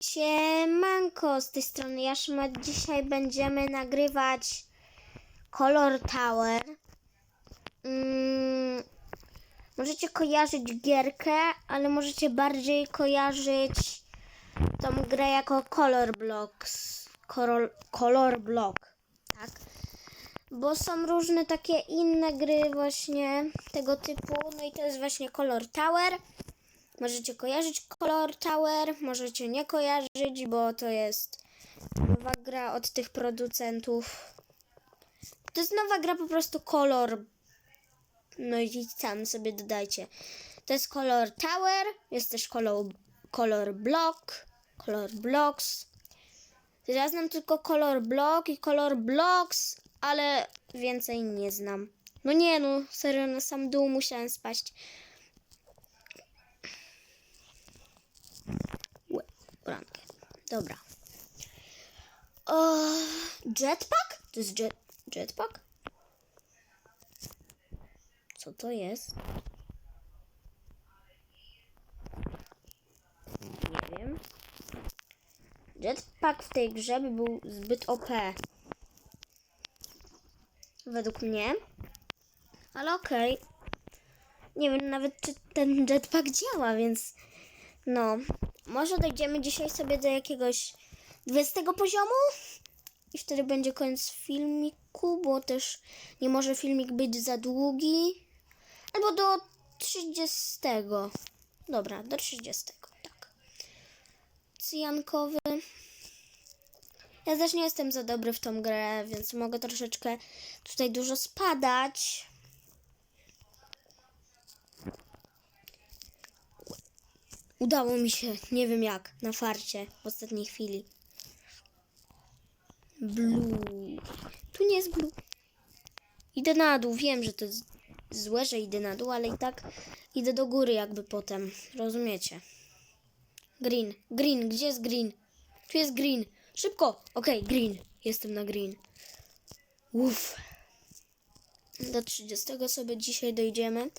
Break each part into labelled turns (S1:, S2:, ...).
S1: Siemanko, z tej strony Jaszma. Dzisiaj będziemy nagrywać Color Tower. Mm, możecie kojarzyć gierkę, ale możecie bardziej kojarzyć tą grę jako Color Blocks. Color, color Block, tak? Bo są różne takie inne gry właśnie tego typu. No i to jest właśnie Color Tower. Możecie kojarzyć Color Tower, możecie nie kojarzyć, bo to jest nowa gra od tych producentów. To jest nowa gra po prostu Color. No i sam sobie dodajcie. To jest Color Tower, jest też Color, color Block, Color Blocks. Ja znam tylko Color Block i Color Blocks, ale więcej nie znam. No nie no, serio na sam dół musiałem spaść. Łe, Rankę. Dobra. O, jetpack? To jest jet, jetpack? Co to jest? Nie wiem. Jetpack w tej grze by był zbyt OP. Według mnie. Ale okej. Nie wiem nawet, czy ten jetpack działa, więc no, może dojdziemy dzisiaj sobie do jakiegoś 20 poziomu i wtedy będzie koniec filmiku, bo też nie może filmik być za długi. Albo do 30. Dobra, do 30, tak. Cyjankowy. Ja też nie jestem za dobry w tą grę, więc mogę troszeczkę tutaj dużo spadać. Udało mi się, nie wiem jak, na farcie w ostatniej chwili. Blue. Tu nie jest blue. Idę na dół, wiem, że to jest złe, że idę na dół, ale i tak idę do góry jakby potem. Rozumiecie? Green, green, gdzie jest green? Tu jest green. Szybko! Okej, green. Jestem na green. Uff. Do 30 sobie dzisiaj dojdziemy.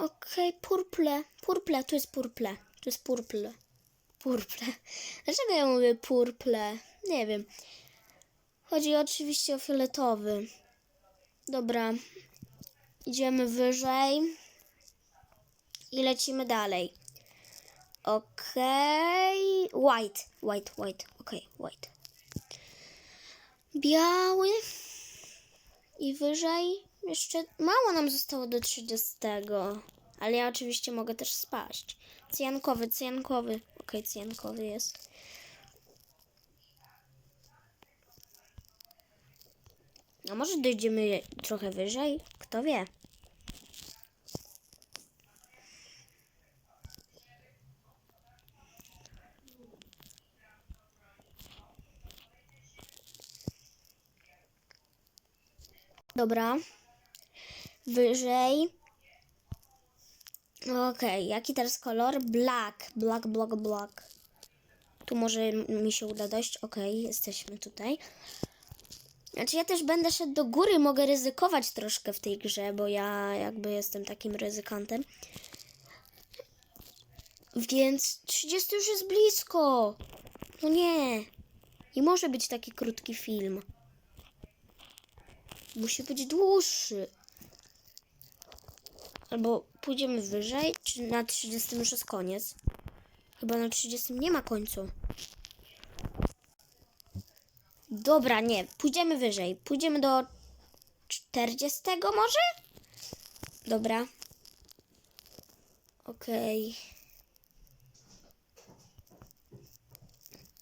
S1: Okej, purple. Purple, tu jest purple. Tu jest purple. Purple. Dlaczego ja mówię purple? Nie wiem. Chodzi oczywiście o fioletowy. Dobra. Idziemy wyżej. I lecimy dalej. Okej. White. White, white. Okej, white. Biały. I wyżej jeszcze mało nam zostało do 30. Ale ja oczywiście mogę też spaść. Cyjankowy, cyjankowy. Okej, cyjankowy jest. A może dojdziemy trochę wyżej? Kto wie? Dobra. Wyżej. Okej, jaki teraz kolor? Black. Black, black, black. Tu może mi się uda dojść. Okej, jesteśmy tutaj. Znaczy ja też będę szedł do góry, mogę ryzykować troszkę w tej grze, bo ja jakby jestem takim ryzykantem. Więc 30 już jest blisko. No nie. Nie może być taki krótki film. Musi być dłuższy. Albo pójdziemy wyżej, czy na 30 już jest koniec? Chyba na 30 nie ma końcu. Dobra, nie. Pójdziemy wyżej. Pójdziemy do 40 może? Dobra. Okej.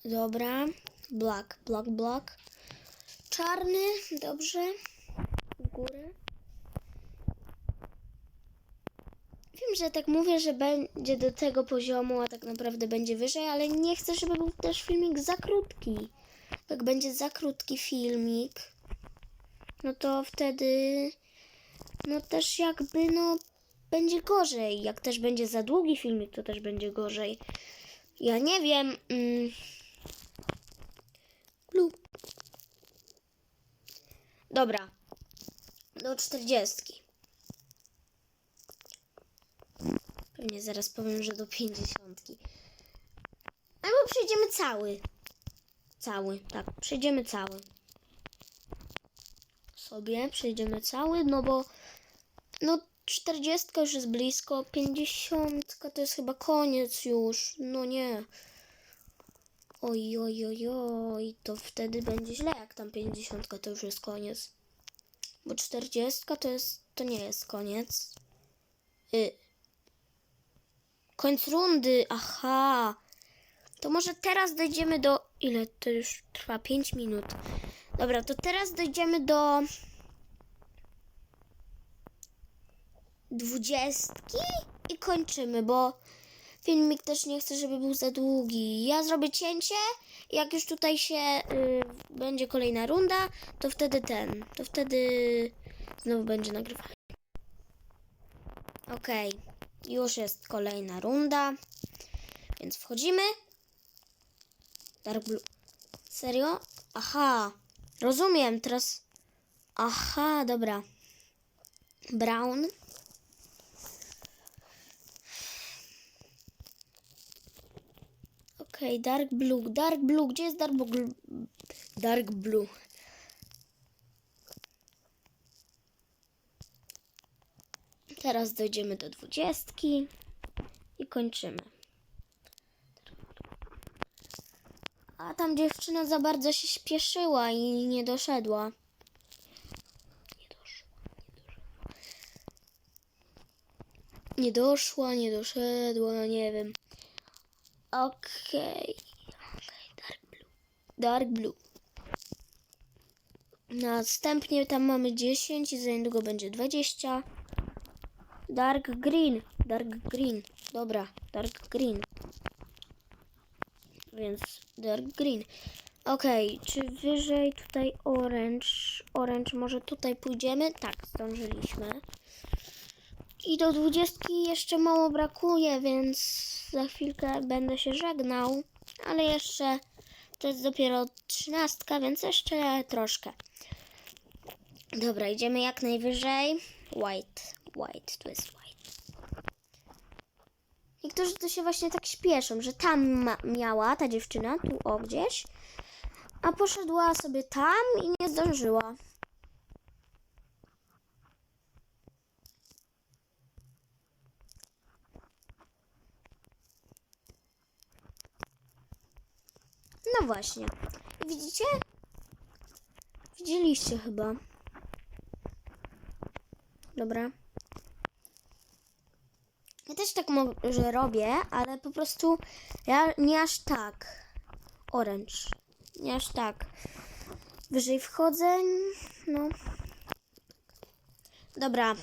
S1: Dobra. Black, black, black. Czarny, dobrze. W górę. Wiem, że tak mówię, że będzie do tego poziomu, a tak naprawdę będzie wyżej, ale nie chcę, żeby był też filmik za krótki. Jak będzie za krótki filmik, no to wtedy no też jakby no będzie gorzej. Jak też będzie za długi filmik, to też będzie gorzej. Ja nie wiem. Mm. Blue. Dobra. Do czterdziestki. Pewnie zaraz powiem, że do pięćdziesiątki. Albo przejdziemy cały. Cały, tak, przejdziemy cały. Sobie przejdziemy cały, no bo no 40 już jest blisko, 50 to jest chyba koniec już. No nie. Oj, oj, oj, oj, to wtedy będzie źle, jak tam 50 to już jest koniec. Bo 40 to jest, to nie jest koniec. Y. Końc rundy, aha. To może teraz dojdziemy do. Ile to już trwa? 5 minut. Dobra, to teraz dojdziemy do. Dwudziestki i kończymy, bo filmik też nie chcę, żeby był za długi. Ja zrobię cięcie, jak już tutaj się y, będzie kolejna runda, to wtedy ten, to wtedy znowu będzie nagrywanie. Okej, już jest kolejna runda, więc wchodzimy. Dark Blue. Serio? Aha, rozumiem, teraz... Aha, dobra. Brown. Okej, Dark Blue, Dark Blue, gdzie jest Dark Blue? Dark Blue. Teraz dojdziemy do dwudziestki i kończymy. A tam dziewczyna za bardzo się śpieszyła i nie doszedła. Nie doszła, nie doszła. Nie doszła, nie doszedła, nie wiem. Okej. Okej, Dark Blue. Dark Blue. Następnie tam mamy 10 i za niedługo będzie 20. Dark Green. Dark Green. Dobra, Dark Green. Więc Dark Green. Okej, czy wyżej tutaj Orange? Orange, może tutaj pójdziemy? Tak, zdążyliśmy. I do dwudziestki jeszcze mało brakuje, więc za chwilkę będę się żegnał. Ale jeszcze to jest dopiero trzynastka, więc jeszcze troszkę. Dobra, idziemy jak najwyżej. White, white, to jest white. Niektórzy to się właśnie tak śpieszą, że tam miała ta dziewczyna, tu o gdzieś, a poszedła sobie tam i nie zdążyła. No właśnie. Widzicie? Widzieliście chyba. Dobra. Ja też tak może robię, ale po prostu ja nie aż tak. Orange. Nie aż tak. Wyżej wchodzę. No. Dobra.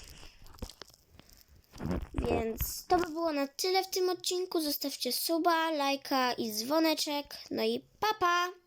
S1: Więc to by było na tyle w tym odcinku. Zostawcie suba, lajka i dzwoneczek. No i papa! Pa.